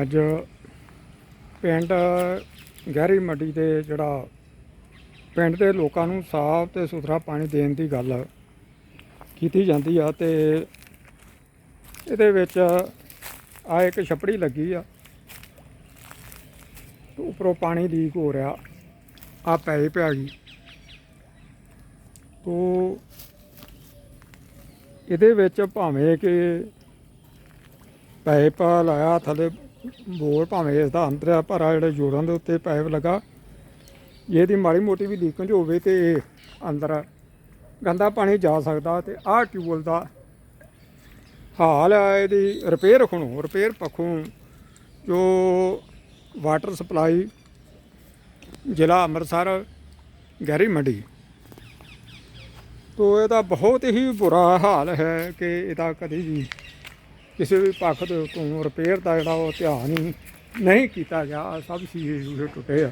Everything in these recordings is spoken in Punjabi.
ਅੱਜ ਪਿੰਡ ਗਹਿਰੀ ਮੱਡੀ ਦੇ ਜਿਹੜਾ ਪਿੰਡ ਦੇ ਲੋਕਾਂ ਨੂੰ ਸਾਫ਼ ਤੇ ਸੁਥਰਾ ਪਾਣੀ ਦੇਣ ਦੀ ਗੱਲ ਕੀਤੀ ਜਾਂਦੀ ਆ ਤੇ ਇਹਦੇ ਵਿੱਚ ਆ ਇੱਕ ਛਪੜੀ ਲੱਗੀ ਆ। ਉੱਪਰੋਂ ਪਾਣੀ ਲੀਕ ਹੋ ਰਿਹਾ, ਆ ਪਾਈਪ ਆ ਗਈ ਤੋ ਇਹਦੇ ਵਿੱਚ ਭਾਵੇਂ ਕਿ ਪਾਈਪ ਲਾਇਆ ਥੱਲੇ ਬੋਰ ਭਾਵੇਂ ਇਸ ਦਾ ਅੰਦਰ ਆ, ਪਰ ਆ ਜਿਹੜੇ ਜੋੜਾਂ ਦੇ ਉੱਤੇ ਪਾਈਪ ਲਗਾ ਜੇ ਇਹਦੀ ਮਾੜੀ ਮੋਟੀ ਵੀ ਲੀਕੇਜ ਹੋਵੇ ਤੇ ਇਹ ਅੰਦਰ ਗੰਦਾ ਪਾਣੀ ਜਾ ਸਕਦਾ ਤੇ ਆਹ ਟਿਊਬਲ ਦਾ ਹਾਲ ਆ, ਇਹਦੀ ਰਿਪੇਅਰ ਖਣੋ ਰਿਪੇਅਰ ਪੱਖੋਂ ਜੋ ਵਾਟਰ ਸਪਲਾਈ ਜ਼ਿਲ੍ਹਾ ਅੰਮ੍ਰਿਤਸਰ, ਗਹਿਰੀ ਮੰਡੀ। ਤੋ ਇਹਦਾ ਬਹੁਤ ਹੀ ਬੁਰਾ ਹਾਲ ਹੈ ਕਿ ਇਹਦਾ ਕਦੀ ਵੀ ਕਿਸੇ ਵੀ ਪੱਖ ਦੇ ਉੱਤੋਂ ਰਿਪੇਅਰ ਦਾ ਜਿਹੜਾ ਉਹ ਧਿਆਨ ਹੀ ਨਹੀਂ ਕੀਤਾ ਗਿਆ। ਸਭ ਸ਼ੀਰੇ ਸ਼ੂਰੇ ਟੁੱਟੇ ਆ।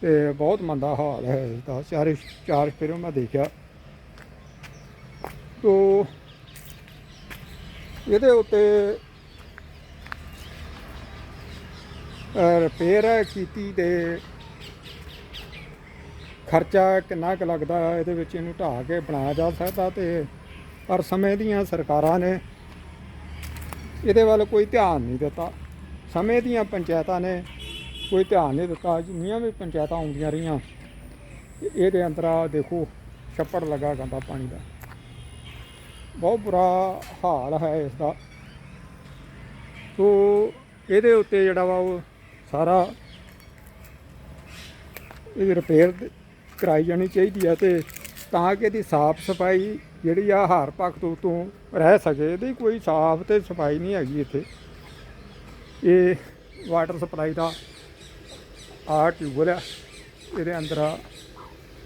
ਤੇ ਬਹੁਤ ਮੰਦਾ ਹਾਲ ਹੈ ਇਸਦਾ। ਚਾਰੇ ਚਾਰ ਫਿਰੋਂ ਮੈਂ ਦੇਖਿਆ। ਤੋ ਇਹਦੇ ਉੱਤੇ ਰਿਪੇਅਰ ਕੀਤੀ ਤੇ ਖਰਚਾ ਕਿੰਨਾ ਕੁ ਲੱਗਦਾ ਇਹਦੇ ਵਿੱਚ ਇਹਨੂੰ ਢਾਹ ਕੇ ਬਣਾਇਆ ਜਾ ਸਕਦਾ ਤੇ ਪਰ ਸਮੇਂ ਦੀਆਂ ਸਰਕਾਰਾਂ ਨੇ ਇਹਦੇ ਵੱਲ ਕੋਈ ਧਿਆਨ ਨਹੀਂ ਦਿੱਤਾ। ਸਮੇਂ ਦੀਆਂ ਪੰਚਾਇਤਾਂ ਨੇ ਕੋਈ ਧਿਆਨ ਨਹੀਂ ਦਿੱਤਾ। ਜਿੰਨੀਆਂ ਵੀ ਪੰਚਾਇਤਾਂ ਆਉਂਦੀਆਂ ਰਹੀਆਂ, ਇਹਦੇ ਅੰਦਰ ਆ ਦੇਖੋ, ਛੱਪੜ ਲੱਗਾ ਗੰਦਾ ਪਾਣੀ ਦਾ। ਬਹੁਤ ਬੁਰਾ ਹਾਲ ਹੈ ਇਸ ਦਾ ਸੋ ਇਹਦੇ ਉੱਤੇ ਜਿਹੜਾ ਵਾ ਉਹ ਸਾਰਾ ਇਹਦੀ ਰਿਪੇਅਰ ਕਰਾਈ ਜਾਣੀ ਚਾਹੀਦੀ ਹੈ ਤੇ ਤਾਂ ਕਿ ਇਹਦੀ ਸਾਫ਼ ਸਫ਼ਾਈ ਜਿਹੜੀ ਆ ਹਰ ਪੱਖ ਤੋਂ ਤੋਂ ਰਹਿ ਸਕੇ। ਇਹਦੀ ਕੋਈ ਸਾਫ਼ ਤੇ ਸਫ਼ਾਈ ਨਹੀਂ ਹੈਗੀ ਇੱਥੇ। ਇਹ ਵਾਟਰ ਸਪਲਾਈ ਦਾ ਆ ਟਿਊਬਲ ਆ। ਇਹਦੇ ਅੰਦਰ ਆ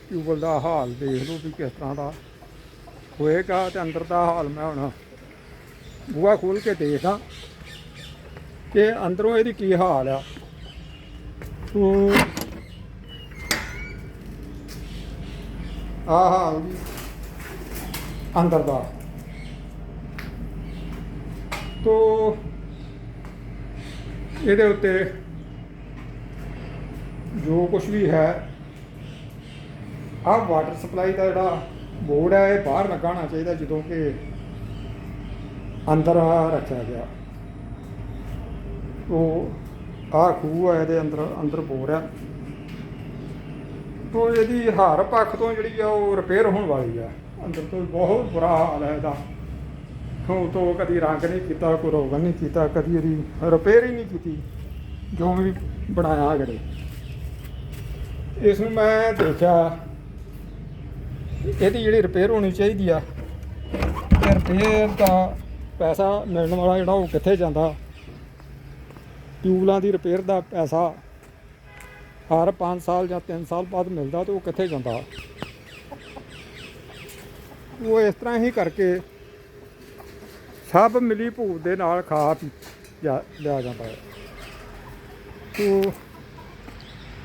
ਟਿਊਬਲ ਦਾ ਹਾਲ ਦੇਖ ਲਓ ਵੀ ਕਿਸ ਤਰ੍ਹਾਂ ਦਾ ਹੋਏਗਾ ਤੇ ਅੰਦਰ ਦਾ ਹਾਲ ਮੈਂ ਹੁਣ ਬੂਹਾ ਖੋਲ ਕੇ ਦੇਖਦਾ ਕਿ ਅੰਦਰੋਂ ਇਹਦੀ ਕੀ ਹਾਲ ਆ। ਤੋ ਆਹ ਹਾਲ ਜੀ ਅੰਦਰ ਦਾ। ਤੋ, ਇਹਦੇ ਉੱਤੇ ਜੋ ਕੁਝ ਵੀ ਹੈ, ਆਹ ਵਾਟਰ ਸਪਲਾਈ ਦਾ ਜਿਹੜਾ ਬੋਰਡ ਹੈ, ਇਹ ਬਾਹਰ ਲਗਾਉਣਾ ਚਾਹੀਦਾ ਜਦੋਂ ਕਿ ਅੰਦਰ ਰੱਖਿਆ ਗਿਆ। ਉਹ ਆਹ ਖੂਹ ਹੈ, ਇਹਦੇ ਅੰਦਰ ਅੰਦਰ ਬੋਰ ਹੈ। ਤੋ ਇਹਦੀ ਹਰ ਪੱਖ ਤੋਂ ਜਿਹੜੀ ਆ ਉਹ ਰਿਪੇਅਰ ਹੋਣ ਵਾਲੀ ਆ। ਅੰਦਰ ਤੋਂ ਬਹੁਤ ਬੁਰਾ ਹਾਲ ਹੈ ਇਹਦਾ। ਉਹ ਤੋਂ ਕਦੀ ਰੰਗ ਨਹੀਂ ਕੀਤਾ, ਕੋਈ ਰੋਗਨ ਨਹੀਂ ਕੀਤਾ, ਕਦੀ ਇਹਦੀ ਰਿਪੇਅਰ ਹੀ ਨਹੀਂ ਕੀਤੀ, ਜੋ ਵੀ ਬਣਾਇਆ ਕਰੇ। ਇਸ ਨੂੰ ਮੈਂ ਦੇਖਿਆ, ਇਹਦੀ ਜਿਹੜੀ ਰਿਪੇਅਰ ਹੋਣੀ ਚਾਹੀਦੀ ਆ ਰਿਪੇਅਰ ਦਾ ਪੈਸਾ ਮਿਲਣ ਵਾਲਾ ਜਿਹੜਾ ਉਹ ਕਿੱਥੇ ਜਾਂਦਾ? ਟਿਊਬਲਾਂ ਦੀ ਰਿਪੇਅਰ ਦਾ ਪੈਸਾ ਹਰ 5 ਸਾਲ ਜਾਂ 3 ਸਾਲ ਬਾਅਦ ਮਿਲਦਾ ਤੇ ਉਹ ਕਿੱਥੇ ਜਾਂਦਾ? ਉਹ ਇਸ ਤਰ੍ਹਾਂ ਹੀ ਕਰਕੇ ਸਭ ਮਿਲੀ ਭੂਤ ਦੇ ਨਾਲ ਖਾ ਪੀ ਲਿਆ ਜਾਂਦਾ ਹੈ। ਤੋ